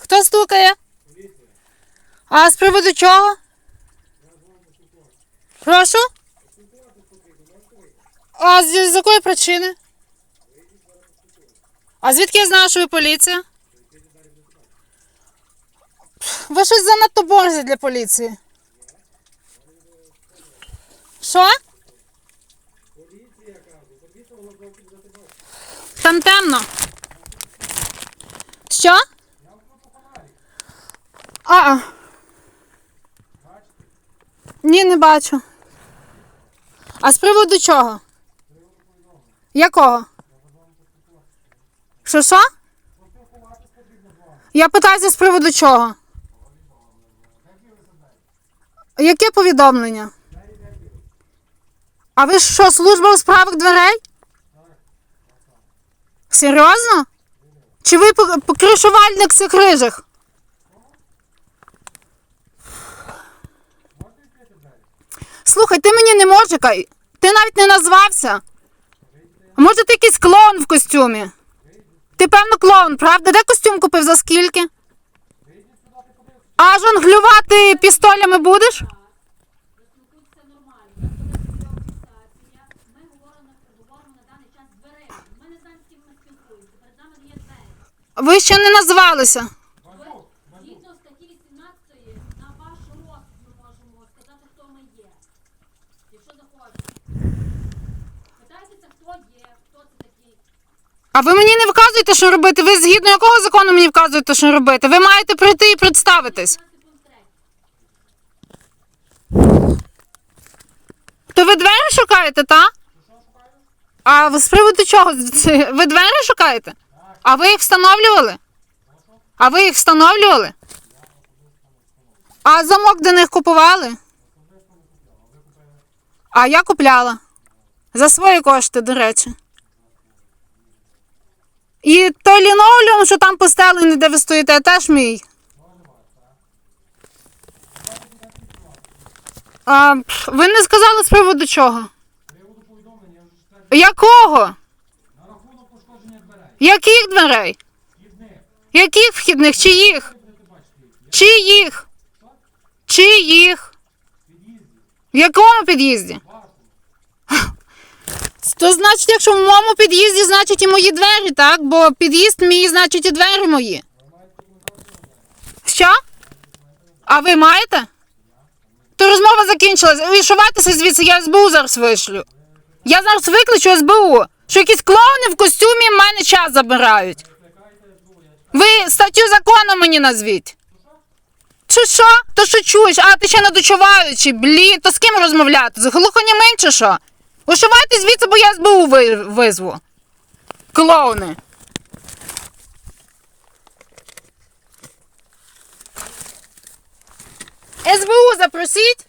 Хто стукає? А з приводу чого? Прошу? А з, з якої причини? А звідки я знаю, що ви поліція? Ви щось занадто борзі для поліції. Що? Там темно. Що? А. Ні, не бачу. А з приводу чого? Якого? Що що? Я питаюся з приводу чого? Яке повідомлення? А ви що, служба у справах дверей? Серйозно? Чи ви пок- покришувальник цих рижих? Слухай, ти мені не можикай. Ти навіть не назвався. Може ти якийсь клоун в костюмі? Ти певно клоун, правда? Де костюм купив за скільки? А жонглювати пістолями будеш? Спілкуйтеся нормально. Коли прийом фіксація, ми говоримо, говоримо на даний час дверей. Ми не знаємо, з ким ми спілкуємося. Перед нами є двері. Ви ще не назвалися. Ви згідно статті 18 на ваш розсуд ми можемо сказати, хто ми є. Якщо захочете. Питайтеся, хто є, хто це такий. А ви мені не вказуєте, що робити. Ви згідно якого закону мені вказуєте, що робити? Ви маєте прийти і представитись. 15 пункт 3. То ви двері шукаєте, та? А ви з приводу чого? Це- Ви двері шукаєте? А ви їх встановлювали? А ви їх встановлювали? А замок до них купували? А я купляла. За свої кошти, до речі. І той лінолеум, що там постелений, де ви стоїте, теж мій. А, ви не сказали з приводу чого? Якого? Яких дверей? Яких вхідних? Чиїх? Чиїх? Чиїх? В якому під'їзді? То значить, якщо в моєму під'їзді, значить і мої двері, так? Бо під'їзд мій, значить і двері мої. Що? А ви маєте? То розмова закінчилась. Вишувайтеся звідси, я СБУ зараз вишлю. Я зараз викличу СБУ, що якісь клоуни в костюмі в мене час забирають. Ви статтю закону мені назвіть. Чи що? То що чуєш? А ти ще не дочуваючи, блін, то з ким розмовляти? З глухонімим чи що? Ушивайте звідси, бо я СБУ ви- визву. Клоуни. СБУ запросіть.